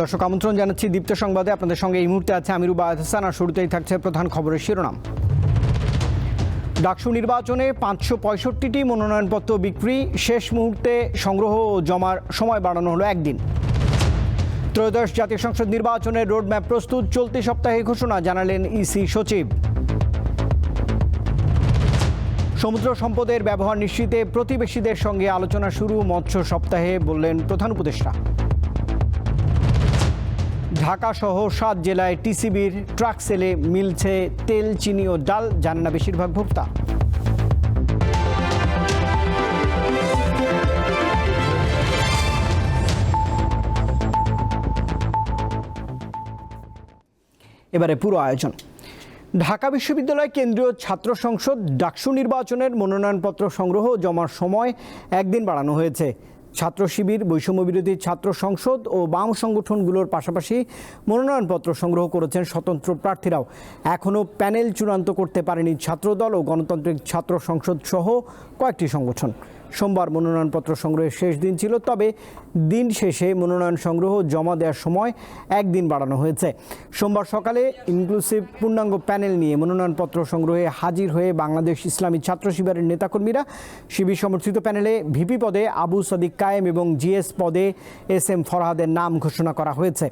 দর্শক, আমন্ত্রণ জানাচ্ছি দীপ্ত সংবাদে। আপনাদের সঙ্গে এই মুহূর্তে আছে আমিরু বায়াত হাসান আর শুরুতেই থাকছে প্রধান খবরের শিরোনাম। ডাকসু নির্বাচনে পাঁচশো পঁয়ষট্টিটি মনোনয়নপত্র বিক্রি, শেষ মুহূর্তে সংগ্রহ ও জমার সময় বাড়ানো হলো একদিন। ত্রয়োদশ জাতীয় সংসদ নির্বাচনের রোডম্যাপ প্রস্তুত, চলতি সপ্তাহে ঘোষণা জানালেন ইসি সচিব। সমুদ্র সম্পদের ব্যবহার নিশ্চিতে প্রতিবেশীদের সঙ্গে আলোচনা শুরু মৎস্য সপ্তাহে, বললেন প্রধান উপদেষ্টা। ঢাকা সহ সাত জেলায় টিসিবির ট্রাক সেলে মিলছে তেল, চিনি ও ডাল, জানে না বেশিরভাগ ভোক্তা। এবারে পুরো আয়োজন। ঢাকা বিশ্ববিদ্যালয় কেন্দ্রীয় ছাত্র সংসদ ডাকসু নির্বাচনের মনোনয়নপত্র সংগ্রহ জমার সময় একদিন বাড়ানো হয়েছে। ছাত্র শিবির, বৈষম্য বিরোধী ছাত্র সংসদ ও বাম সংগঠনগুলোর পাশাপাশি মনোনয়নপত্র সংগ্রহ করেছেন স্বতন্ত্র প্রার্থীরাও। এখনও প্যানেল চূড়ান্ত করতে পারেনি ছাত্রদল ও গণতান্ত্রিক ছাত্র সংসদ সহ কয়েকটি সংগঠন। সোমবার মনোনয়নপত্র সংগ্রহের শেষ দিন ছিল, তবে দিন শেষে মনোনয়ন সংগ্রহ জমা দেওয়ার সময় একদিন বাড়ানো হয়েছে। সোমবার সকালে ইনক্লুসিভ পূর্ণাঙ্গ প্যানেল নিয়ে মনোনয়নপত্র সংগ্রহে হাজির হয়ে বাংলাদেশ ইসলামী ছাত্র শিবিরের নেতাকর্মীরা শিবির সমর্থিত প্যানেলে ভিপি পদে আবু সাদিক কায়েম এবং জিএস পদে এস এম ফরহাদের নাম ঘোষণা করা হয়েছে।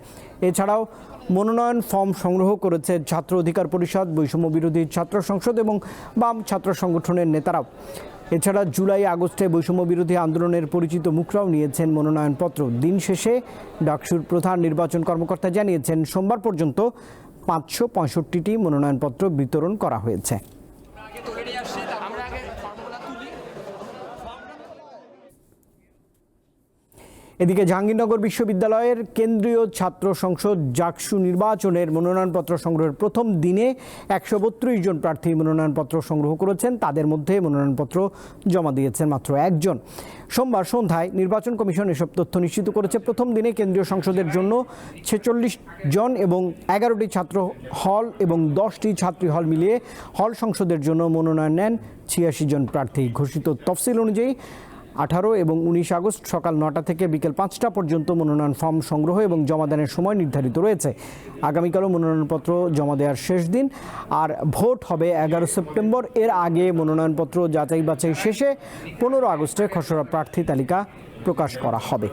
এছাড়াও মনোনয়ন ফর্ম সংগ্রহ করেছে ছাত্র অধিকার পরিষদ, বৈষম্য বিরোধী ছাত্র সংসদ এবং বাম ছাত্র সংগঠনের নেতারাও। এছাড়া জুলাই আগস্টে বৈষম্য বিরোধী আন্দোলনের পরিচিত মুখরাও নিয়েছেন মনোনয়নপত্র। দিন শেষে ডাকসুর প্রধান নির্বাচন কর্মকর্তা জানিয়েছেন, সোমবার পর্যন্ত পাঁচশো পঁয়ষট্টিটি মনোনয়নপত্র বিতরণ করা হয়েছে। এদিকে জাহাঙ্গীরনগর বিশ্ববিদ্যালয়ের কেন্দ্রীয় ছাত্র সংসদ জাকসু নির্বাচনের মনোনয়নপত্র সংগ্রহের প্রথম দিনে একশো বত্রিশ জন প্রার্থী মনোনয়নপত্র সংগ্রহ করেছেন। তাদের মধ্যে মনোনয়নপত্র জমা দিয়েছেন মাত্র একজন। সোমবার সন্ধ্যায় নির্বাচন কমিশন এসব তথ্য নিশ্চিত করেছে। প্রথম দিনে কেন্দ্রীয় সংসদের জন্য ছেচল্লিশ জন এবং এগারোটি ছাত্র হল এবং দশটি ছাত্রী হল মিলিয়ে হল সংসদের জন্য মনোনয়ন নেন ছিয়াশি জন প্রার্থী। ঘোষিত তফসিল অনুযায়ী আঠারো এবং উনিশ আগস্ট সকাল নটা থেকে বিকেল পাঁচটা পর্যন্ত মনোনয়ন ফর্ম সংগ্রহ এবং জমাদানের সময় নির্ধারিত রয়েছে। আগামীকালও মনোনয়নপত্র জমা দেওয়ার শেষ দিন। আর ভোট হবে এগারো সেপ্টেম্বর। এর আগে মনোনয়নপত্র যাচাই বাছাই শেষে পনেরো আগস্টে খসড়া প্রার্থী তালিকা প্রকাশ করা হবে।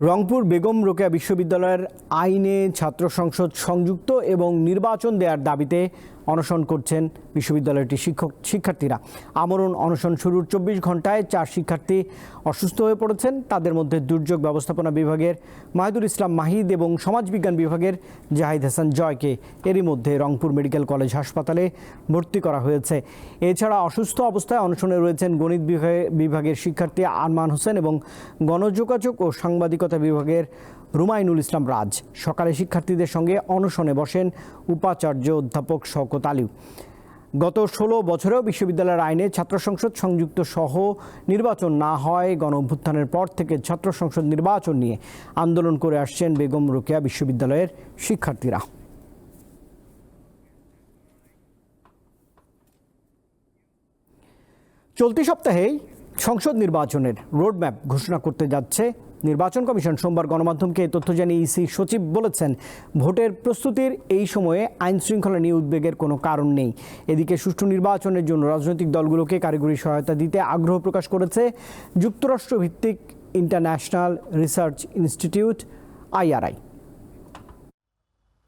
রংপুর বেগম রোকেয়া বিশ্ববিদ্যালয়ের আইনে ছাত্র সংসদ সংযুক্ত এবং নির্বাচন দেওয়ার দাবিতে অনশন করছেন বিশ্ববিদ্যালয়টির শিক্ষক শিক্ষার্থীরা। আমরণ অনশন শুরুর চব্বিশ ঘন্টায় চার শিক্ষার্থী অসুস্থ হয়ে পড়েছেন। তাদের মধ্যে দুর্যোগ ব্যবস্থাপনা বিভাগের মাহিদুল ইসলাম মাহিদ এবং সমাজবিজ্ঞান বিভাগের জাহিদ হাসান জয়কে এরই মধ্যে রংপুর মেডিকেল কলেজ হাসপাতালে ভর্তি করা হয়েছে। এছাড়া অসুস্থ অবস্থায় অনশনে রয়েছেন গণিত বিভাগে- বিভাগের শিক্ষার্থী আরমান হোসেন এবং গণযোগাযোগ ও সাংবাদিকতা বিভাগের রুমাইনুল ইসলাম রাজ। সকালে শিক্ষার্থীদের সঙ্গে অনশনে বসেন উপাচার্য অধ্যাপক শওকত আলী। গত ষোলো বছরেও বিশ্ববিদ্যালয়ের আইনে ছাত্র সংসদ সংযুক্ত সহ নির্বাচন না হয়, গণ অভ্যুত্থানের পর থেকে ছাত্র সংসদ নির্বাচন নিয়ে আন্দোলন করে আসছেন বেগম রোকেয়া বিশ্ববিদ্যালয়ের শিক্ষার্থীরা। চলতি সপ্তাহেই সংসদ নির্বাচনের রোডম্যাপ ঘোষণা করতে যাচ্ছে নির্বাচন কমিশন সোমবার গণমাধ্যমকে তথ্য জানিয়ে ইসি সচিব বলেছেন, ভোটের প্রস্তুতির এই সময়ে আইন শৃঙ্খলা নিয়ে উদ্বেগের কোনো কারণ নেই। এদিকে সুষ্ঠু নির্বাচনের জন্য রাজনৈতিক দলগুলোকে কারিগরি সহায়তা দিতে আগ্রহ প্রকাশ করেছে যুক্তরাষ্ট্র ভিত্তিক ইন্টারন্যাশনাল রিসার্চ ইনস্টিটিউট, আইআরআই।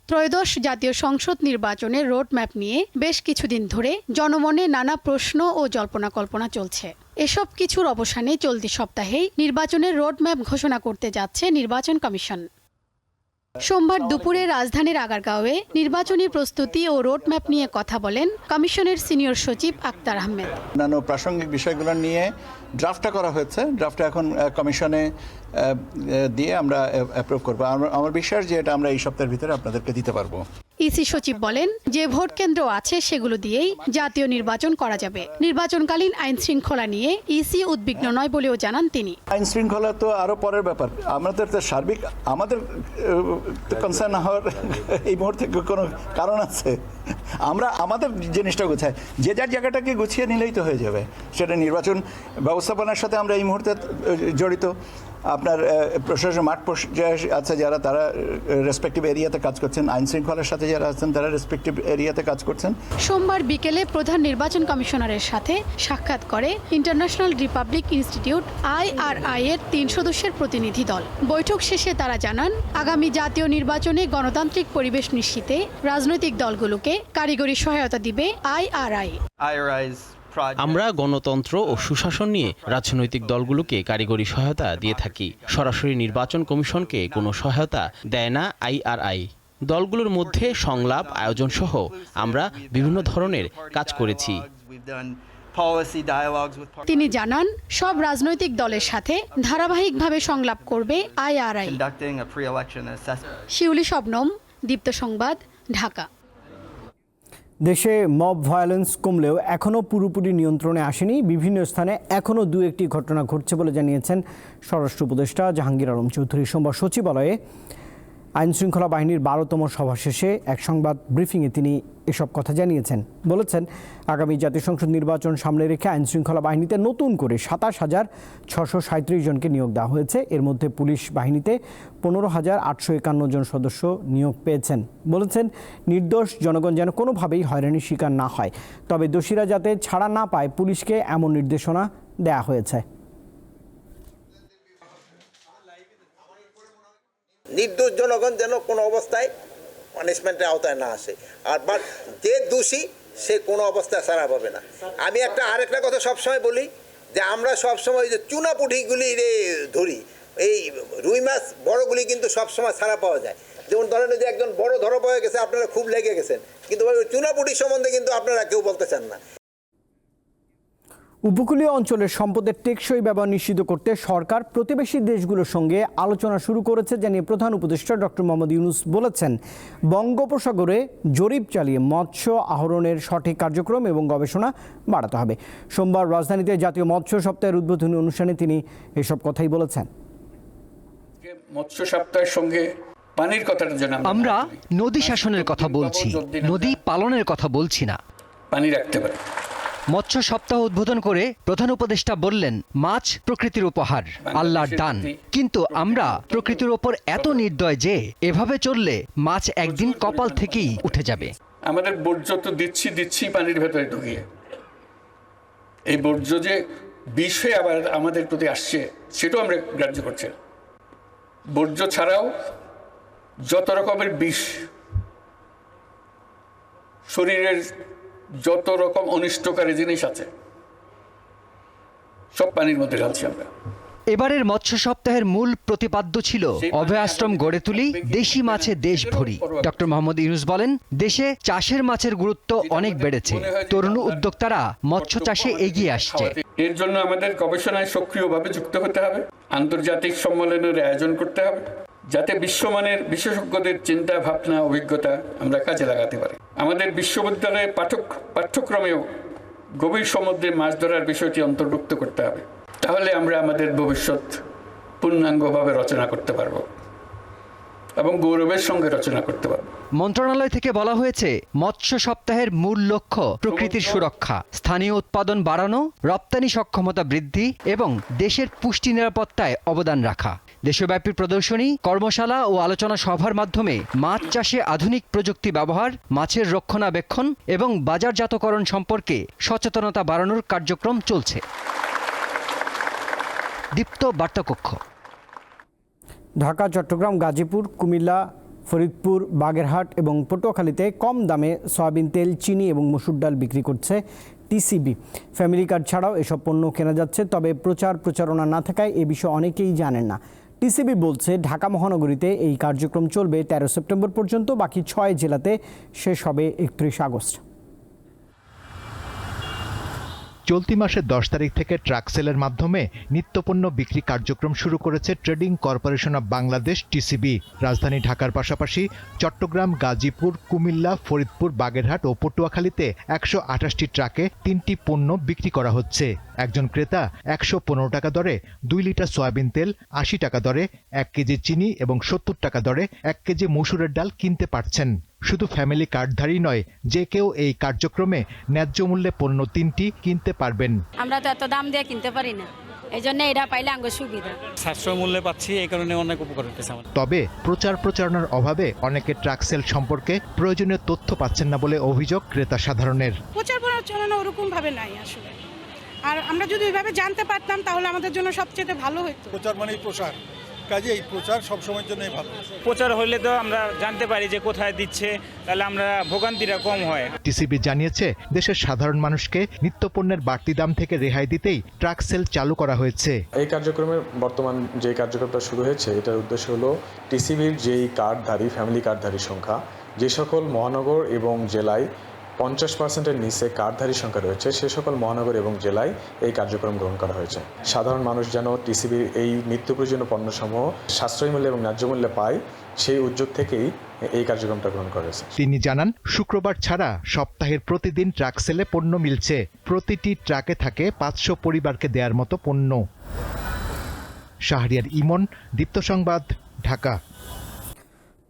ত্রয়োদশ জাতীয় সংসদ নির্বাচনের রোডম্যাপ নিয়ে বেশ কিছুদিন ধরে জনমনে নানা প্রশ্ন ও জল্পনা কল্পনা চলছে। এসব কিছুর অবসানে চলতি সপ্তাহেই নির্বাচনের রোডম্যাপ ঘোষণা করতে যাচ্ছে নির্বাচন কমিশন। সোমবার দুপুরে রাজধানীর আগারগাঁওয়ে নির্বাচনী প্রস্তুতি ও রোডম্যাপ নিয়ে কথা বলেন কমিশনের সিনিয়র সচিব আক্তার আহমেদ। অন্যান্য প্রাসঙ্গিক বিষয়গুলো নিয়ে ড্রাফটটা করা হয়েছে। ড্রাফটটা এখন কমিশনে দিয়ে আমরা অ্যাপ্রুভ করব। আমার বিশ্বাস যে এটা আমরা এই সপ্তাহের ভিতরে আপনাদেরকে দিতে পারব। ইসি সচিব বলেন, যে ভোট কেন্দ্র আছে সেগুলো দিয়েই জাতীয় নির্বাচন করা যাবে। নির্বাচনকালীন আইন শৃঙ্খলা নিয়ে ইসি উদ্বিগ্ন নয় বলেও জানান তিনি। আইন শৃঙ্খলা তো আরও পরের ব্যাপার। আমাদের তো সার্বিক, আমাদের কনসার্ন হওয়ার এই মুহূর্তে কোনো কারণ আছে। আমরা, আমাদের জিনিসটা গোছাই যে যার জায়গাটাকে গুছিয়ে নিলেই তো হয়ে যাবে। সেটা নির্বাচন ব্যবস্থাপনার সাথে আমরা এই মুহূর্তে জড়িত। আপনার প্রশাসন মাঠ পর্যায়ে আছে যারা তারা রেসপেক্টিভ এরিয়াতে কাজ করছেন আইন শৃঙ্খলার সাথে যারা আছেন তারা রেসপেক্টিভ এরিয়াতে কাজ করছেন সোমবার বিকেলে প্রধান নির্বাচন কমিশনারের সাথে সাক্ষাৎ করে ইন্টারন্যাশনাল রিপাবলিক ইনস্টিটিউট আইআরআই এর তিন সদস্যের প্রতিনিধি দল বৈঠক শেষে তারা জানান আগামী জাতীয় নির্বাচনে গণতান্ত্রিক পরিবেশ নিশ্চিতে রাজনৈতিক দলগুলোকে কারিগরি সহায়তা দিবে আইআরআই. আমরা গণতন্ত্র ও সুশাসন নিয়ে রাজনৈতিক দলগুলোকে কারিগরি সহায়তা দিয়ে থাকি। সরাসরি নির্বাচন কমিশনকে কোনো সহায়তা দেয় না আইআরআই দলগুলোর মধ্যে সংলাপ আয়োজন সহ আমরা বিভিন্ন ধরনের কাজ করেছি। তিনি জানান সব রাজনৈতিক দলের সাথে ধারাবাহিকভাবে সংলাপ করবে আইআরআই শিউলি শবনম দীপ্ত সংবাদ ঢাকা। দেশে মব ভায়োলেন্স কমলেও এখনও পুরোপুরি নিয়ন্ত্রণে আসেনি। বিভিন্ন স্থানে এখনও দু একটি ঘটনা ঘটছে বলে জানিয়েছেন স্বরাষ্ট্র উপদেষ্টা জাহাঙ্গীর আলম চৌধুরী। সোমবার সচিবালয়ে আইন শৃঙ্খলা বাহিনীর বারোতম সভা শেষে এক সংবাদ ব্রিফিংয়ে তিনি এসব কথা জানিয়েছেন। বলেছেন, আগামী জাতীয় সংসদ নির্বাচন সামনে রেখে আইন শৃঙ্খলা বাহিনীতে নতুন করে সাতাশ হাজার ছশো সাঁত্রিশ জনকে নিয়োগ দেওয়া হয়েছে। এর মধ্যে পুলিশ বাহিনীতে পনেরো হাজার আটশো একান্ন জন সদস্য নিয়োগ পেয়েছেন। বলেছেন, নির্দোষ জনগণ যেন কোনোভাবেই হয়রানির শিকার না হয়। তবে দোষীরা যাতে ছাড়া না পায়, পুলিশকে এমন নির্দেশনা দেয়া হয়েছে। নির্দোষ জনগণ যেন কোনো অবস্থায় পানিশমেন্টের আওতায় না আসে। আর বাট যে দোষী, সে কোনো অবস্থায় সারা পাবে না। আমি একটা আরেকটা কথা সবসময় বলি, যে আমরা সবসময় যে চুনা পুঁটিগুলি রে ধরি, এই রুই মাছ বড়গুলি কিন্তু সবসময় ছাড়া পাওয়া যায়। যেমন ধরেন যে একজন বড় ধরা পাওয়া গেছে, আপনারা খুব লেগে গেছেন। কিন্তু চুনা পুঁটি সম্বন্ধে কিন্তু আপনারা কেউ বলতে চান না। উপকূলীয় অঞ্চলের সম্পদের টেকসই ব্যবহার নিশ্চিত করতে সরকার প্রতিবেশী দেশগুলোর সঙ্গে আলোচনা শুরু করেছে জানিয়ে প্রধান উপদেষ্টা ডক্টর মোহাম্মদ ইউনুস বলেছেন। বঙ্গোপসাগরে জরিপ চালিয়ে মৎস্য আহরণের সঠিক কার্যক্রম এবং গবেষণা বাড়াতে হবে। সোমবার রাজধানীতে জাতীয় মৎস্য সপ্তাহের উদ্বোধনী অনুষ্ঠানে তিনি এসব কথাই বলেছেন। মৎস্য সপ্তাহের সঙ্গে পানির কথাটা আমরা নদী শাসনের কথা বলছি নদী পালনের কথা বলছি না। পানি রাখতে পারি। মৎস্য সপ্তাহ উদ্বোধন করে প্রধান উপদেষ্টা বললেন মাছ প্রকৃতির উপহার আল্লাহর দান। কিন্তু আমরা প্রকৃতির ওপর এত নির্দয় যে এভাবে চললে মাছ একদিন কপাল থেকেই উঠে যাবে। আমাদের বর্জ্য তো দিচ্ছি দিচ্ছি পানির ভেতরে ঢুকিয়ে। এই বর্জ্য যে বিষ হয়ে আবার আমাদের প্রতি আসছে সেটাও আমরা গ্রাহ্য করছি বর্জ্য ছাড়াও যত রকমের বিষ শরীরের যত রকম অনিষ্টকারী জিনিস আছে সব পানির মধ্যে ঢালছি আমরা। এবারের মৎস্য সপ্তাহের মূল প্রতিপাদ্য ছিল অভয়াশ্রম গড়ে তুলি দেশি মাছে দেশ ভরি। ডক্টর মোহাম্মদ ইউনুস বলেন দেশে চাষের মাছের গুরুত্ব অনেক বেড়েছে। তরুণ উদ্যোক্তারা মৎস্য চাষে এগিয়ে আসছে। এর জন্য আমাদের গবেষণায় সক্রিয়ভাবে যুক্ত হতে হবে। আন্তর্জাতিক সম্মেলনের আয়োজন করতে হবে। যাতে বিশ্বমানের বিশেষজ্ঞদের চিন্তা, ভাবনা, অভিজ্ঞতা আমরা কাজে লাগাতে পারি। আমাদের বিশ্ববিদ্যালয়ের পাঠক, পাঠ্যক্রমেও গভীর সমুদ্রে মাছ ধরার বিষয়টি অন্তর্ভুক্ত করতে হবে। তাহলে আমরা আমাদের ভবিষ্যৎ পূর্ণাঙ্গভাবে রচনা করতে পারব এবং গৌরবের সঙ্গে রচনা করতে পারব। মন্ত্রণালয় থেকে বলা হয়েছে, মৎস্য সপ্তাহের মূল লক্ষ্য প্রকৃতির সুরক্ষা, স্থানীয় উৎপাদন বাড়ানো, রপ্তানি সক্ষমতা বৃদ্ধি এবং দেশের পুষ্টি নিরাপত্তায় অবদান রাখা। দেশব্যাপী প্রদর্শনী, কর্মশালা ও আলোচনা সভার মাধ্যমে মাছ চাষে আধুনিক প্রযুক্তি ব্যবহার, মাছের রক্ষণাবেক্ষণ এবং বাজারজাতকরণ সম্পর্কে সচেতনতা বাড়ানোর কার্যক্রম চলছে। দীপ্ত বার্তাকক্ষ। ঢাকা, চট্টগ্রাম, গাজীপুর, কুমিল্লা, ফরিদপুর, বাগেরহাট এবং পটুয়াখালীতে কম দামে সয়াবিন তেল, চিনি এবং মসুর ডাল বিক্রি করছে টিসিবি। ফ্যামিলি কার্ড ছাড়াও এসব পণ্য কেনা যাচ্ছে, তবে প্রচার প্রচারণা না থাকায় এ বিষয়ে অনেকেই জানেন না। টিসিবি বলছে, ঢাকা মহানগরীতে এই কার্যক্রম চলবে তেরো সেপ্টেম্বর পর্যন্ত, বাকি ছয় জেলাতে শেষ হবে একত্রিশ আগস্ট। চলতি মাসের দশ তারিখ থেকে ট্রাক সেলের মাধ্যমে নিত্যপণ্য বিক্রি কার্যক্রম শুরু করেছে Trading Corporation of Bangladesh, TCB. রাজধানী ঢাকার পাশাপাশি চট্টগ্রাম, গাজীপুর, কুমিল্লা, ফরিদপুর, বাগেরহাট ও পটুয়াখালীতে একশো আঠাশটি ট্রাকে তিনটি পণ্য বিক্রি করা হচ্ছে। একজন ক্রেতা একশো পনেরো টাকা দরে দুই লিটার সয়াবিন তেল, আশি টাকা দরে এক কেজি চিনি এবং সত্তর টাকা দরে এক কেজি মসুরের ডাল কিনতে পারছেন। শুধু ফ্যামিলি কার্ডধারী নয় যে কেউ এই কার্যক্রমে ন্যায্য মূল্যে পণ্য তিনটি কিনতে পারবেন। আমরা তো এত দাম দিয়ে কিনতে পারি না। এই জন্য এটা পাইলে আঙ্গ সুবিধা। সাশ্রয় মূল্যে পাচ্ছি এই কারণে অনেক উপকার তবে প্রচার প্রচারণার অভাবে অনেকে ট্রাক সেল সম্পর্কে প্রয়োজনীয় তথ্য পাচ্ছেন না বলে অভিযোগ ক্রেতা সাধারণের। প্রচার প্রচারণা ওরকম ভাবে নাই আসলে। আর আমরা যদি ওইভাবে জানতে পারতাম তাহলে আমাদের জন্য সবচেয়ে ভালো হতো প্রচার মানেই প্রসার। কাজে এই প্রচার সবসময়ের জন্যই ভালো। প্রচার হলে তো আমরা জানতে পারি যে কোথায় দিচ্ছে তাহলে আমরা ভোগান্তিটা কম হয়। টিসিবি জানিয়েছে দেশের সাধারণ মানুষকে নিত্যপণ্যের বাড়তি দাম থেকে রেহাই দিতেই ট্রাক সেল চালু করা হয়েছে। এই কার্যক্রমের বর্তমান যে কার্যক্রমটা শুরু হয়েছে এটার উদ্দেশ্য হলো টিসিবির যেই কার্ডধারী ফ্যামিলি কার্ডধারী সংখ্যা যে সকল মহানগর এবং জেলায় পঞ্চাশ পার্সেন্টের নিচে কার্ডধারী সংখ্যা রয়েছে। সে সকল মহানগর এবং জেলায় এই কার্যক্রম গ্রহণ করা হয়েছে। সাধারণ মানুষ যেন টিসিবির এই নিত্য প্রয়োজনীয় পণ্যসমূহ সাশ্রয়ী মূল্যে এবং ন্যায্য মূল্যে পায় সেই উদ্যোগ থেকেই এই কার্যক্রমটা গ্রহণ করা হয়েছে। তিনি জানান শুক্রবার ছাড়া সপ্তাহের প্রতিদিন ট্রাক সেলে পণ্য মিলছে। প্রতিটি ট্রাকে থাকে পাঁচশো পরিবারকে দেওয়ার মতো পণ্য। শাহরিয়ার ইমন দীপ্ত সংবাদ ঢাকা।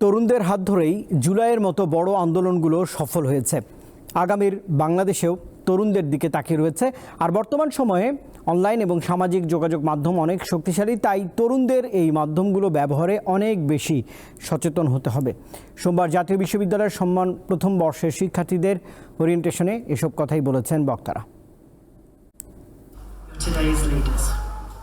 তরুণদের হাত ধরেই জুলাইয়ের মতো বড় আন্দোলনগুলো সফল হয়েছে। আগামীর বাংলাদেশেও তরুণদের দিকে তাকিয়ে রয়েছে। আর বর্তমান সময়ে অনলাইন এবং সামাজিক যোগাযোগ মাধ্যম অনেক শক্তিশালী, তাই তরুণদের এই মাধ্যমগুলো ব্যবহারে অনেক বেশি সচেতন হতে হবে। সোমবার জাতীয় বিশ্ববিদ্যালয়ের সম্মান প্রথম বর্ষের শিক্ষার্থীদের ওরিয়েন্টেশনে এসব কথাই বলেছেন বক্তারা।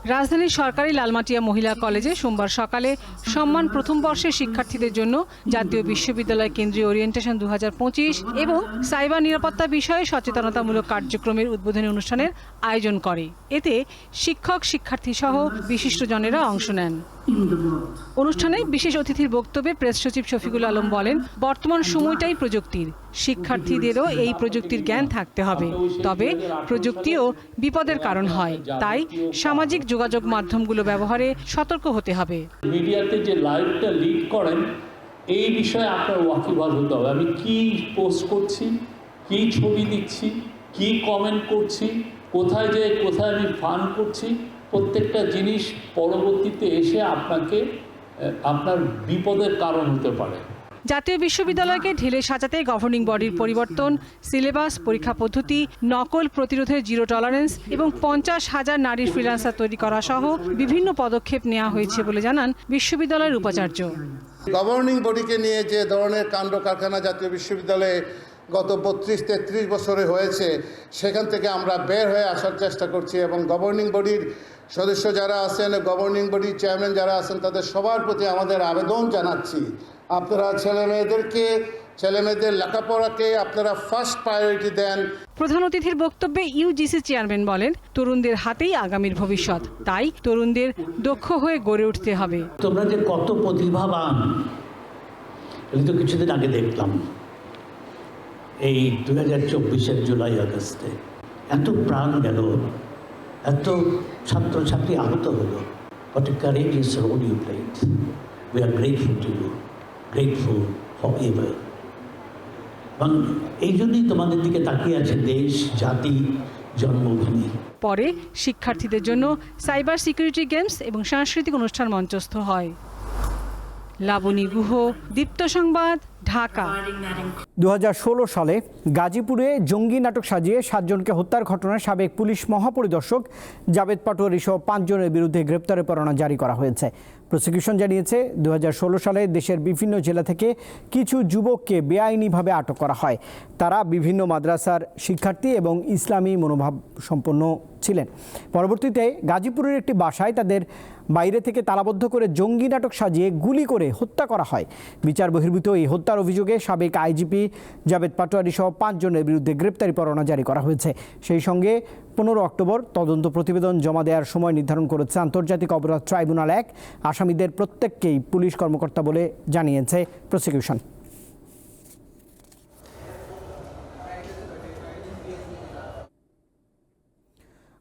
রাজধানীর সরকারি লালমাটিয়া মহিলা কলেজে সোমবার সকালে সম্মান প্রথম বর্ষের শিক্ষার্থীদের জন্য জাতীয় বিশ্ববিদ্যালয় কেন্দ্রীয় ওরিয়েন্টেশন দু হাজার পঁচিশ এবং সাইবার নিরাপত্তা বিষয়ে সচেতনতামূলক কার্যক্রমের উদ্বোধনী অনুষ্ঠানের আয়োজন করে। এতে শিক্ষক শিক্ষার্থী সহ বিশিষ্টজনেরা অংশ নেন। অনুষ্ঠানে বিশেষ অতিথির বক্তব্যে প্রেস সচিব শফিকুল আলম বলেন, বর্তমান সময়টাই প্রযুক্তির। শিক্ষার্থীদেরও এই প্রযুক্তির জ্ঞান থাকতে হবে। তবে প্রযুক্তিও বিপদের কারণ হয়। তাই সামাজিক যোগাযোগ মাধ্যমগুলো ব্যবহারে সতর্ক হতে হবে। মিডিয়াতে যে লাইভটা লিড করেন, এই বিষয়ে আপনার ওয়াকিবহাল হতে হবে। আমি কি পোস্ট করছি, কি ছবি দিচ্ছি, কি কমেন্ট করছি, কোথায় যে কোথায় আমি ফান করছি প্রত্যেকটা জিনিস পরবর্তীতে এসে আপনাকে আপনার বিপদের কারণ হতে পারে। জাতীয় বিশ্ববিদ্যালয়কে ঢেলে সাজাতে গভর্নিং বডির পরিবর্তন সিলেবাস পরীক্ষা পদ্ধতি নকল প্রতিরোধের জিরো টলারেন্স এবং পঞ্চাশ হাজার নারীর ফ্রিল্যান্সার তৈরি করা সহ বিভিন্ন পদক্ষেপ নেওয়া হয়েছে বলে জানান বিশ্ববিদ্যালয়ের উপাচার্য। গভর্নিং বডিকে নিয়ে যে ধরনের কাণ্ড কারখানা জাতীয় বিশ্ববিদ্যালয়ে গত বত্রিশ তেত্রিশ বছরে হয়েছে সেখান থেকে আমরা বের হয়ে আসার চেষ্টা করছি এবং গভর্নিং বডির সদস্য যারা আছেন গভর্নিং বডির চেয়ারম্যান যারা আছেন তাদের সবার প্রতি আমাদের আবেদন জানাচ্ছি। আপনারা ছেলে মেয়েদেরকে ছেলে লেখাপড়াকে আপনারা ফার্স্ট প্রায়োরিটি দেন। প্রধান অতিথির বক্তব্যে ইউজিসি চেয়ারম্যান বলেন তরুণদের হাতেই আগামীর ভবিষ্যৎ তাই তরুণদের দক্ষ হয়ে গড়ে উঠতে হবে। তোমরা যে কত প্রতিভাবান এটা তো কিছুদিন আগে দেখলাম। এই দু হাজার চব্বিশের জুলাই আগস্টে এত প্রাণ গেল এত ছাত্রছাত্রী আহত হলো What a courageous role you played. We are grateful to you, grateful forever. এবং এই জন্যই তোমাদের দিকে তাকিয়ে আছে দেশ জাতি জন্মভূমি পরে শিক্ষার্থীদের জন্য সাইবার সিকিউরিটি গেমস এবং সাংস্কৃতিক অনুষ্ঠান মঞ্চস্থ হয় লাবণী গুহ, দীপ্ত সংবাদ, ঢাকা। দু হাজার ষোলো সালে গাজীপুরে জঙ্গি নাটক সাজিয়ে সাতজনকে হত্যার ঘটনায় সাবেক পুলিশ মহাপরিদর্শক জাভেদ পাটোয়ারি সহ পাঁচজনের বিরুদ্ধে গ্রেপ্তারের পরোয়ানা জারি করা হয়েছে। প্রসিকিউশন জানিয়েছে দু হাজার ষোলো সালে দেশের বিভিন্ন জেলা থেকে কিছু যুবককে বেআইনিভাবে আটক করা হয়। তারা বিভিন্ন মাদ্রাসার শিক্ষার্থী এবং ইসলামী মনোভাব সম্পন্ন ছিলেন। পরবর্তীতে গাজীপুরের একটি বাসায় তাদের বাইরে থেকে তালাবদ্ধ করে জঙ্গি নাটক সাজিয়ে গুলি করে হত্যা করা হয়। বিচার বহির্ভূত এই হত্যার অভিযোগে সাবেক আইজিপি জাবেদ পাটোয়ারি সহ পাঁচজনের বিরুদ্ধে গ্রেপ্তারি পরোয়ানা জারি করা হয়েছে। সেই সঙ্গে পনেরো অক্টোবর তদন্ত প্রতিবেদন জমা দেওয়ার সময় নির্ধারণ করেছে আন্তর্জাতিক অপরাধ ট্রাইব্যুনাল এক। আসামিদের প্রত্যেককেই পুলিশ কর্মকর্তা বলে জানিয়েছে প্রসিকিউশন।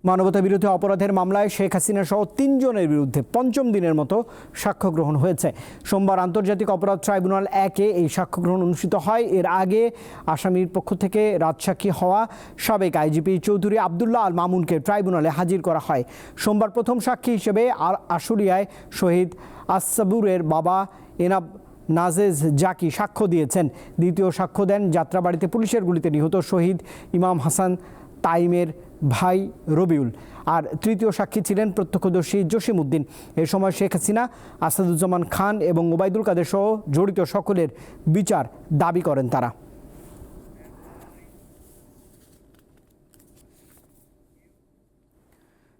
মানবতা বিরোধী অপরাধের মামলায় শেখ হাসিনা সহ তিনজনের বিরুদ্ধে পঞ্চম দিনের মতো সাক্ষ্য গ্রহণ হয়েছে। সোমবার আন্তর্জাতিক অপরাধ ট্রাইব্যুনাল একে এই সাক্ষ্য গ্রহণ অনুষ্ঠিত হয়। এর আগে আসামির পক্ষ থেকে রাজসাক্ষী হওয়া সাবেক আইজিপি চৌধুরী আবদুল্লাহ আল মামুনকে ট্রাইব্যুনালে হাজির করা হয়। সোমবার প্রথম সাক্ষী হিসেবে আর- আশুলিয়ায় শহীদ আসাবুরের বাবা এনাব নাজেজ জাকি সাক্ষ্য দিয়েছেন। দ্বিতীয় সাক্ষ্য দেন যাত্রাবাড়িতে পুলিশের গুলিতে নিহত শহীদ ইমাম হাসান তাইমের ভাই রবিউল। আর তৃতীয় সাক্ষী ছিলেন প্রত্যক্ষদর্শী জসিম উদ্দিন এ সময় শেখ হাসিনা, আসাদুজ্জামান খান এবং ওবায়দুল কাদের সহ জড়িত সকলের বিচার দাবি করেন তারা।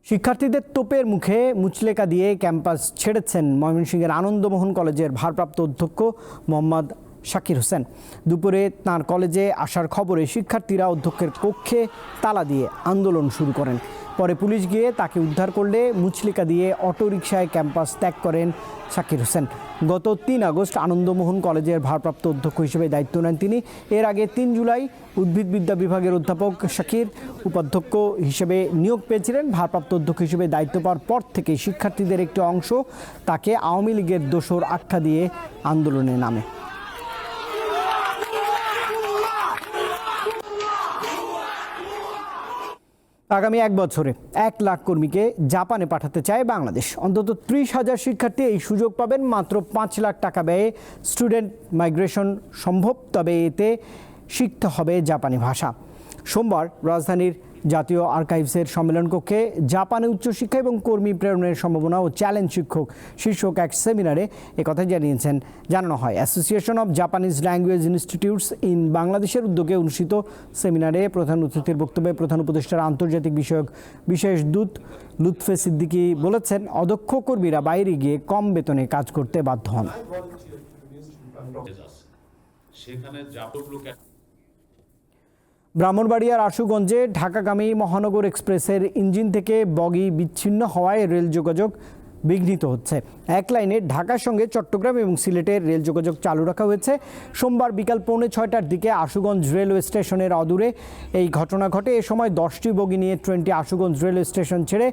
শিক্ষার্থীদের তোপের মুখে মুচলেকা দিয়ে ক্যাম্পাস ছেড়েছেন ময়মনসিংহের আনন্দমোহন কলেজের ভারপ্রাপ্ত অধ্যক্ষ মোহাম্মদ শাকির হোসেন। দুপুরে তাঁর কলেজে আসার খবরে শিক্ষার্থীরা অধ্যক্ষের কক্ষে তালা দিয়ে আন্দোলন শুরু করেন। পরে পুলিশ গিয়ে তাকে উদ্ধার করলে মুচলিকা দিয়ে অটোরিকশায় ক্যাম্পাস ত্যাগ করেন শাকির হোসেন। গত তিন আগস্ট আনন্দমোহন কলেজের ভারপ্রাপ্ত অধ্যক্ষ হিসেবে দায়িত্ব নেন তিনি। এর আগে তিন জুলাই উদ্ভিদবিদ্যা বিভাগের অধ্যাপক শাকির উপাধ্যক্ষ হিসেবে নিয়োগ পেয়েছিলেন। ভারপ্রাপ্ত অধ্যক্ষ হিসেবে দায়িত্ব পাওয়ার পর থেকে শিক্ষার্থীদের একটি অংশ তাকে আওয়ামী লীগের দোসর আখ্যা দিয়ে আন্দোলনে নামে। আগামী এক বছরে এক লাখ কর্মীকে জাপানে পাঠাতে চায় বাংলাদেশ। অন্তত ত্রিশ হাজার শিক্ষার্থী এই সুযোগ পাবেন, মাত্র পাঁচ লাখ টাকা ব্যয়ে স্টুডেন্ট মাইগ্রেশন সম্ভব, তবে এতে শিখতে হবে জাপানি ভাষা। সোমবার রাজধানীর জাতীয় আর্কাইভসের সম্মেলন কক্ষে জাপানে উচ্চশিক্ষা এবং কর্মী প্রেরণের সম্ভাবনা ও চ্যালেঞ্জ শিক্ষক শীর্ষক এক সেমিনারে একথা জানিয়েছেন। জানানো হয় Association of Japanese Language Institutes in বাংলাদেশের উদ্যোগে অনুষ্ঠিত সেমিনারে প্রধান অতিথির বক্তব্যে প্রধান উপদেষ্টার আন্তর্জাতিক বিষয়ক বিশেষ দূত লুৎফে সিদ্দিকী বলেছেন অদক্ষ কর্মীরা বাইরে গিয়ে কম বেতনে কাজ করতে বাধ্য হন। সেখানে ব্রাহ্মণবাড়িয়ার আশুগঞ্জে ঢাকাগামী মহানগর এক্সপ্রেসের ইঞ্জিন থেকে বগি বিচ্ছিন্ন হওয়ায় রেল যোগাযোগ বিঘ্নিত হচ্ছে। এক লাইনে ঢাকার সঙ্গে চট্টগ্রাম এবং সিলেটের রেল যোগাযোগ চালু রাখা হয়েছে। সোমবার বিকাল পৌনে ছয়টার দিকে আশুগঞ্জ রেলওয়ে স্টেশনের অদূরে এই ঘটনা ঘটে। এ সময় দশটি বগি নিয়ে ট্রেনটি আশুগঞ্জ রেলওয়ে স্টেশন ছেড়ে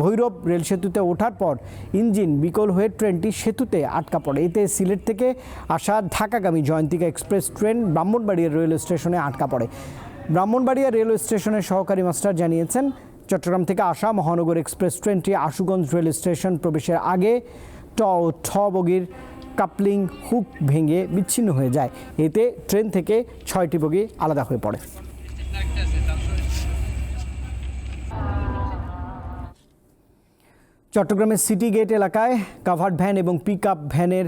ভৈরব রেল সেতুতে ওঠার পর ইঞ্জিন বিকল হয়ে ট্রেনটি সেতুতে আটকা পড়ে। এতে সিলেট থেকে আসা ঢাকাগামী Jayantika express train Brahmanbaria railway স্টেশনে আটকা পড়ে। ব্রাহ্মণবাড়িয়া রেলওয়ে স্টেশনের সহকারী মাস্টার জানিয়েছেন, চট্টগ্রাম থেকে আসা মহানগর এক্সপ্রেস ট্রেনটি আশুগঞ্জ রেল স্টেশন প্রবেশের আগে ট ও ঠ বগির কাপলিং হুক ভেঙে বিচ্ছিন্ন হয়ে যায়। এতে ট্রেন থেকে ছয়টি বগি আলাদা হয়ে পড়ে। চট্টগ্রামের সিটি গেট এলাকায় কাভার্ড ভ্যান এবং পিক আপ ভ্যানের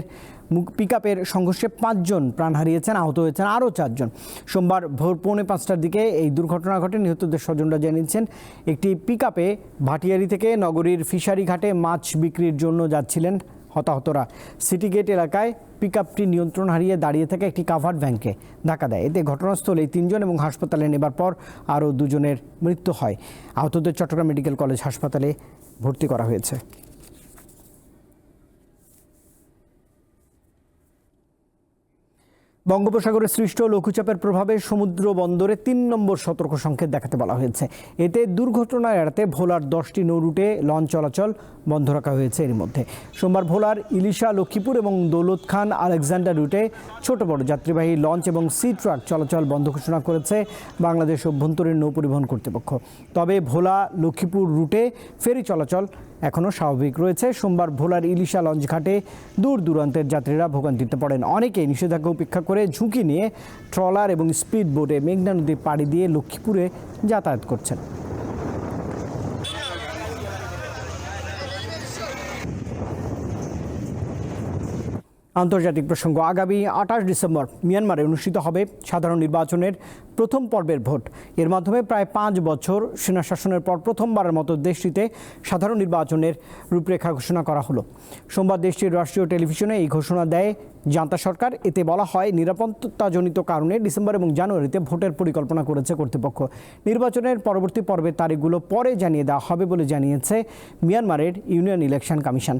পিক আপের সংঘর্ষে পাঁচজন প্রাণ হারিয়েছেন, আহত হয়েছেন আরও চারজন। সোমবার ভোর পৌনে পাঁচটার দিকে এই দুর্ঘটনা ঘটে। নিহতদের স্বজনরা জানিয়েছেন, একটি পিক আপে ভাটিয়ারি থেকে নগরীর ফিশারি ঘাটে মাছ বিক্রির জন্য যাচ্ছিলেন হতাহতরা। সিটি গেট এলাকায় পিক আপটি নিয়ন্ত্রণ হারিয়ে দাঁড়িয়ে থাকা একটি কাভার্ড ভ্যানকে ধাক্কা দেয়। এতে ঘটনাস্থলে তিনজন এবং হাসপাতালে নেবার পর আরও দুজনের মৃত্যু হয়। আহতদের চট্টগ্রাম মেডিকেল কলেজ হাসপাতালে ভর্তি করা হয়েছে। বঙ্গোপসাগরে সৃষ্ট লঘুচাপের প্রভাবে সমুদ্র বন্দরে তিন নম্বর সতর্ক সংকেত দেখাতে বলা হয়েছে। এতে দুর্ঘটনা এড়াতে ভোলার দশটি নৌরুটে লঞ্চ চলাচল বন্ধ রাখা হয়েছে এর মধ্যে। সোমবার ভোলার ইলিশা, লক্ষ্মীপুর এবং দৌলত খান আলেকজান্ডার রুটে ছোট বড় যাত্রীবাহী লঞ্চ এবং সি ট্রাক চলাচল বন্ধ ঘোষণা করেছে বাংলাদেশ অভ্যন্তরীণ নৌ পরিবহন কর্তৃপক্ষ। তবে ভোলা, লক্ষ্মীপুর রুটে ফেরি চলাচল এখনও স্বাভাবিক রয়েছে। সোমবার ভোলার ইলিশা লঞ্চ ঘাটে দূর দূরান্তের যাত্রীরা ভোগান্তিতে পড়েন। অনেকে নিষেধাজ্ঞা উপেক্ষা করে ঝুঁকি নিয়ে ট্রলার এবং স্পিড বোটে মেঘনা নদী পাড়ি দিয়ে লক্ষ্মীপুরে যাতায়াত করছেন। আন্তর্জাতিক প্রসঙ্গ। আগামী আঠাশ ডিসেম্বর মিয়ানমারে অনুষ্ঠিত হবে সাধারণ নির্বাচনের প্রথম পর্বের ভোট। এর মাধ্যমে প্রায় পাঁচ বছর সেনা শাসনের পর প্রথমবারের মতো দেশটিতে সাধারণ নির্বাচনের রূপরেখা ঘোষণা করা হলো। সোমবার দেশটির রাষ্ট্রীয় টেলিভিশনে এই ঘোষণা দেয় জান্তা সরকার। এতে বলা হয়, নিরাপত্তাজনিত কারণে ডিসেম্বর এবং জানুয়ারিতে ভোটের পরিকল্পনা করেছে কর্তৃপক্ষ। নির্বাচনের পরবর্তী পর্বের তারিখগুলো পরে জানিয়ে দেওয়া হবে বলে জানিয়েছে মিয়ানমারের ইউনিয়ন ইলেকশন কমিশন।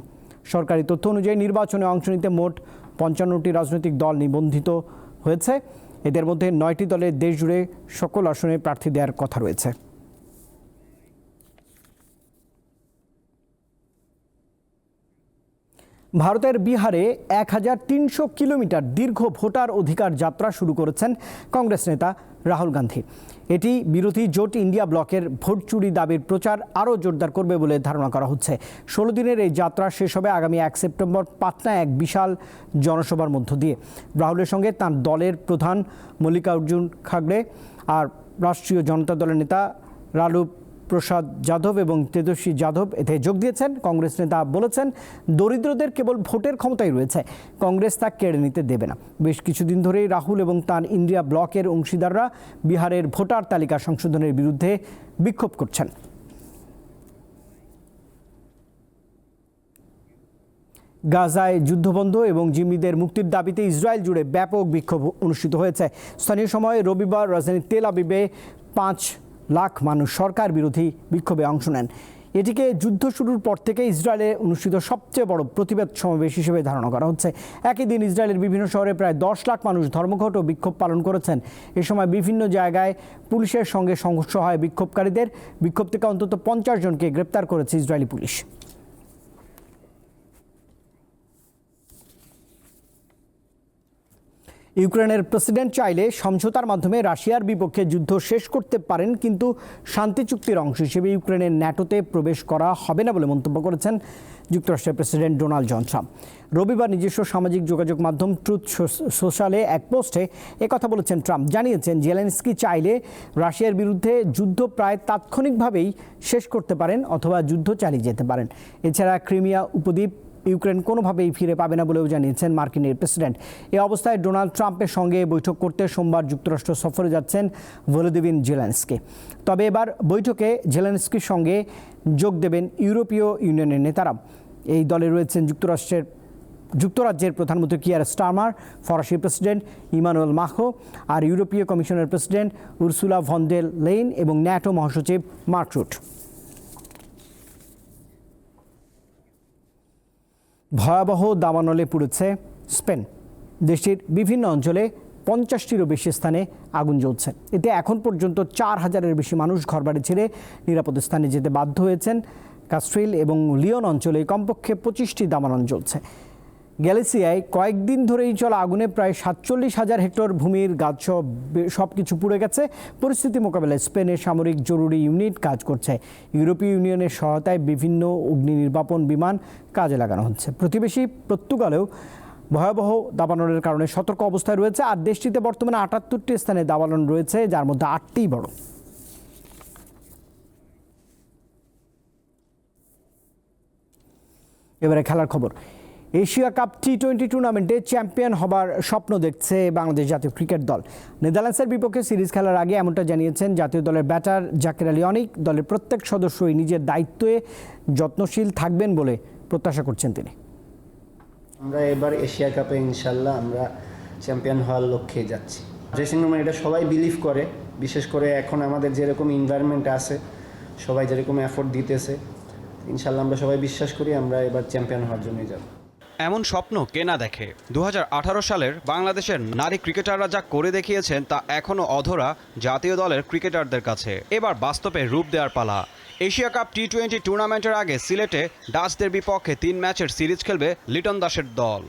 সরকারি তথ্য অনুযায়ী নির্বাচনে অংশ নিতে মোট পঞ্চান্নটি রাজনৈতিক দল নিবন্ধিত হয়েছে। এদের মধ্যে নয়টি দলের দেশ জুড়ে সকল আসনে প্রার্থী দেওয়ার কথা রয়েছে। ভারতের বিহারে এক হাজার তিনশো কিলোমিটার দীর্ঘ ভোটার অধিকার যাত্রা শুরু করেছেন কংগ্রেস নেতা রাহুল গান্ধী। এটি বিরোধী জোট ইন্ডিয়া ব্লকের ভোট চুরি দাবির প্রচার আরও জোরদার করবে বলে ধারণা করা হচ্ছে। ষোলো দিনের এই যাত্রা শেষ হবে আগামী এক সেপ্টেম্বর পাটনায় এক বিশাল জনসভার মধ্য দিয়ে। রাহুলের সঙ্গে তার দলের প্রধান মল্লিকার্জুন খাগড়ে আর রাষ্ট্রীয় জনতা দলের নেতা লালু প্রসাদ যাদব এবং তেজস্বী যাদব এতে যোগ দিয়েছেন। কংগ্রেস নেতা বলেছেন, দরিদ্রদের কেবল ভোটের ক্ষমতাই রয়েছে, কংগ্রেস তা কেড়ে নিতে দেবে না। বেশ কিছুদিন ধরেই রাহুল এবং তার ইন্ডিয়া ব্লকের অংশীদাররা বিহারের ভোটার তালিকা সংশোধনের বিরুদ্ধে বিক্ষোভ করছেন। গাজায় যুদ্ধবন্ধ এবং জিম্মিদের মুক্তির দাবিতে ইসরায়েল জুড়ে ব্যাপক বিক্ষোভ অনুষ্ঠিত হয়েছে। স্থানীয় সময় রবিবার রাজধানী তেল আবিবে পাঁচ লাখ মানুষ সরকার বিরোধী বিক্ষোভে অংশ নেন। এটিকে যুদ্ধ শুরুর পর থেকে ইসরায়েলে অনুষ্ঠিত সবচেয়ে বড় প্রতিবাদ সমাবেশ হিসেবে ধারণা করা হচ্ছে। একই দিন ইসরায়েলের বিভিন্ন শহরে প্রায় দশ লাখ মানুষ ধর্মঘট ও বিক্ষোভ পালন করেছেন। এ সময় বিভিন্ন জায়গায় পুলিশের সঙ্গে সংঘর্ষ হয় বিক্ষোভকারীদের। বিক্ষোভ থেকে অন্তত পঞ্চাশ জনকে গ্রেপ্তার করেছে ইসরায়েলি পুলিশ। ইউক্রেনের প্রেসিডেন্ট চাইলে সমঝোতার মাধ্যমে রাশিয়ার বিপক্ষে যুদ্ধ শেষ করতে পারেন, কিন্তু শান্তি চুক্তির অংশ হিসেবে ইউক্রেনের ন্যাটোতে প্রবেশ করা হবে না বলে মন্তব্য করেছেন যুক্তরাষ্ট্রের প্রেসিডেন্ট ডোনাল্ড জনসন রবিবার নিজস্ব সামাজিক যোগাযোগ মাধ্যম ট্রুথ সোশ্যালে এক পোস্টে একথা বলেছেন ট্রাম্প। জানিয়েছেন, জেলেন্সকি চাইলে রাশিয়ার বিরুদ্ধে যুদ্ধ প্রায় তাৎক্ষণিকভাবেই শেষ করতে পারেন অথবা যুদ্ধ চালিয়ে যেতে পারেন। এছাড়া ক্রিমিয়া উপদ্বীপ ইউক্রেন কোনোভাবেই ফিরে পাবে না বলেও জানিয়েছেন মার্কিনের প্রেসিডেন্ট। এই অবস্থায় ডোনাল্ড ট্রাম্পের সঙ্গে বৈঠক করতে সোমবার যুক্তরাষ্ট্র সফরে যাচ্ছেন ভলোদিবিন জেলেন্সকি। তবে এবার বৈঠকে জেলেন্সকির সঙ্গে যোগ দেবেন ইউরোপীয় ইউনিয়নের নেতারা। এই দলে রয়েছেন যুক্তরাষ্ট্রের, যুক্তরাজ্যের প্রধানমন্ত্রী কিয়ার স্টারমার, ফরাসি প্রেসিডেন্ট ইমানুয়েল মাখো আর ইউরোপীয় কমিশনের president Ursula von der Leyen এবং ন্যাটো মহাসচিব মার্ক রুট। ভয়াবহ দামানলে পুড়েছে স্পেন। দেশটির বিভিন্ন অঞ্চলে পঞ্চাশটিরও বেশি স্থানে আগুন জ্বলছে। এতে এখন পর্যন্ত চার হাজারের বেশি মানুষ ঘরবাড়ি ছেড়ে নিরাপদ স্থানে যেতে বাধ্য হয়েছেন। কাস্ট্রিল এবং লিওন অঞ্চলে কমপক্ষে পঁচিশটি দামানল জ্বলছে। গ্যালিসিয়ায় কয়েকদিন ধরেই চলা আগুনে প্রায় সাতচল্লিশ হাজার হেক্টর ভূমির গাছ সব কিছু পুড়ে গেছে। পরিস্থিতি মোকাবেলায় স্পেনের সামরিক জরুরি ইউনিট কাজ করছে। ইউরোপীয় ইউনিয়নের সহায়তায় বিভিন্ন অগ্নি নির্বাপন বিমান কাজে লাগানো হচ্ছে। প্রতিবেশী পর্তুগালেও ভয়াবহ দাবানলের কারণে সতর্ক অবস্থায় রয়েছে আর দেশটিতে বর্তমানে আটাত্তরটি স্থানে দাবানল রয়েছে, যার মধ্যে আটটিই বড়। এবারে খেলার খবর। এশিয়া কাপ টি টোয়েন্টি টুর্নামেন্টে চ্যাম্পিয়ন হবার স্বপ্ন দেখছে বাংলাদেশ জাতীয় ক্রিকেট দল। নেদারল্যান্ডসের বিপক্ষে সিরিজ খেলার আগে এমনটা জানিয়েছেন জাতীয় দলের ব্যাটার জাকির আলী অনিক দলের প্রত্যেক সদস্যই নিজের দায়িত্বে যত্নশীল থাকবেন বলে প্রত্যাশা করছেন তিনি। আমরা এবার এশিয়া কাপে ইনশাল্লাহ আমরা চ্যাম্পিয়ন হওয়ার লক্ষ্যে যাচ্ছি। ড্রেসিং রুমে এটা সবাই বিলিভ করে, বিশেষ করে এখন আমাদের যেরকম এনভায়রনমেন্ট আছে, সবাই যেরকম এফোর্ট দিতেছে, ইনশাল্লাহ আমরা সবাই বিশ্বাস করি আমরা এবার চ্যাম্পিয়ন হওয়ার জন্যই যাব। এমন স্বপ্ন কে না দেখে? দু হাজার আঠারো সালের বাংলাদেশের নারী ক্রিকেটাররা যা করে দেখিয়েছেন তা এখনও অধরা জাতীয় দলের ক্রিকেটারদের কাছে। এবার বাস্তবে রূপ দেওয়ার পালা। এশিয়া কাপ টি টোয়েন্টি টুর্নামেন্টের আগে সিলেটে ডাচদের বিপক্ষে তিন ম্যাচের সিরিজ খেলবে লিটন দাসের দল।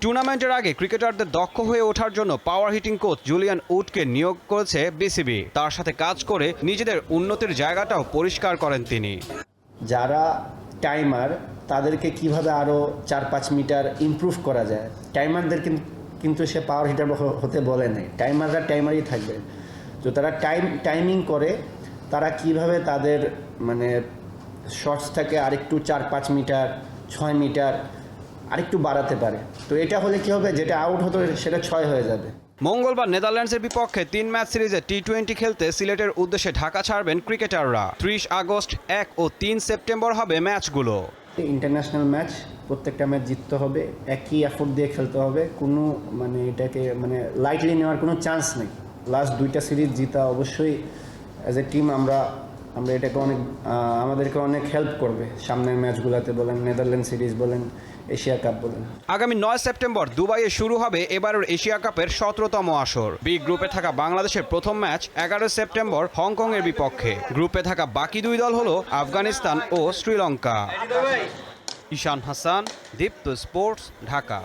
টুর্নামেন্টের আগে ক্রিকেটারদের দক্ষ হয়ে ওঠার জন্য পাওয়ার হিটিং কোচ জুলিয়ান উডকে নিয়োগ করেছে বিসিবি। তার সাথে কাজ করে নিজেদের উন্নতির জায়গাটাও পরিষ্কার করেন তিনি। যারা টাইমার তাদেরকে কীভাবে আরও চার পাঁচ মিটার ইমপ্রুভ করা যায়? টাইমারদের কিন্তু সে পাওয়ার হিটার হতে বলে নাই। টাইমাররা টাইমারই থাকবে। তো তারা টাইম টাইমিং করে তারা কীভাবে তাদের মানে শর্টস শর্টসটাকে আরেকটু চার পাঁচ মিটার, ছয় মিটার আরেকটু বাড়াতে পারে। তো এটা হলে কি হবে? যেটা আউট হতো সেটা ছয় হয়ে যাবে। মঙ্গলবার নেদারল্যান্ডসের বিপক্ষে তিন ম্যাচ সিরিজে টি টোয়েন্টি খেলতে সিলেটের উদ্দেশ্যে ঢাকা ছাড়বেন ক্রিকেটাররা। ত্রিশ আগস্ট এক ও তিন সেপ্টেম্বর হবে ম্যাচগুলো। ইন্টারন্যাশনাল ম্যাচ, প্রত্যেকটা ম্যাচ জিততে হবে, একই এফোর্ট দিয়ে খেলতে হবে, কোনো মানে এটাকে মানে লাইটলি নেওয়ার কোনো চান্স নেই। লাস্ট দুইটা সিরিজ জিতা অবশ্যই অ্যাজ এ টিম আমরা আমরা এটাকে অনেক আমাদেরকে অনেক হেল্প করবে। সামনের ম্যাচগুলোতে বলেন, নেদারল্যান্ড সিরিজ বলেন এশিয়া কাপ বলেন। আগামী নয় সেপ্টেম্বর দুবাইয়ে শুরু হবে এবারের এশিয়া কাপের সতেরোতম আসর। বি গ্রুপে থাকা বাংলাদেশের প্রথম ম্যাচ এগারো সেপ্টেম্বর হংকং এর বিপক্ষে। গ্রুপে থাকা বাকি দুই দল হলো আফগানিস্তান ও শ্রীলঙ্কা। ঈশান হাসান দীপ্ত স্পোর্টস ঢাকা।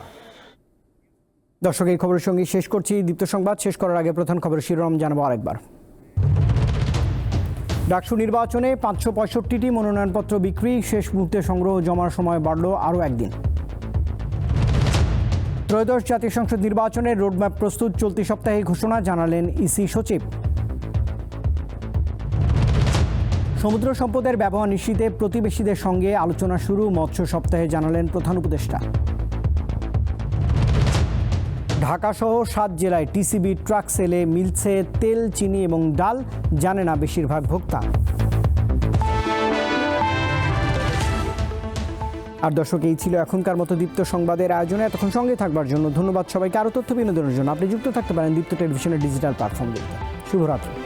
দর্শক এই খবরের সঙ্গে শেষ করছি দীপ্ত সংবাদ। শেষ করার আগে প্রধান খবরের শিরোনাম জানাব আরেকবার। ডাকসু নির্বাচনে পাঁচশো পঁয়ষট্টিটি মনোনয়নপত্র বিক্রি। শেষ মুহূর্তে সংগ্রহ জমার সময় বাড়ল আরও একদিন। ত্রয়োদশ জাতীয় সংসদ নির্বাচনের রোডম্যাপ প্রস্তুত চলতি সপ্তাহে ঘোষণা জানালেন ইসি সচিব। সমুদ্র সম্পদের ব্যবহার নিশ্চিতে প্রতিবেশীদের সঙ্গে আলোচনা শুরু, মৎস্য সপ্তাহে জানালেন প্রধান উপদেষ্টা। ঢাকাসহ সাত জেলায় টিসিবি ট্রাক সেলে মিলছে তেল, চিনি এবং ডাল, জানে না বেশিরভাগ ভোক্তা। আর দর্শক, এই ছিল এখনকার মতো দীপ্ত সংবাদের আয়োজনে। এতক্ষণ সঙ্গে থাকবার জন্য ধন্যবাদ সবাইকে। আরও তথ্য বিনোদনের জন্য আপনি যুক্ত থাকতে পারেন দীপ্ত টেলিভিশনের ডিজিটাল প্ল্যাটফর্ম শুভরাত্রি।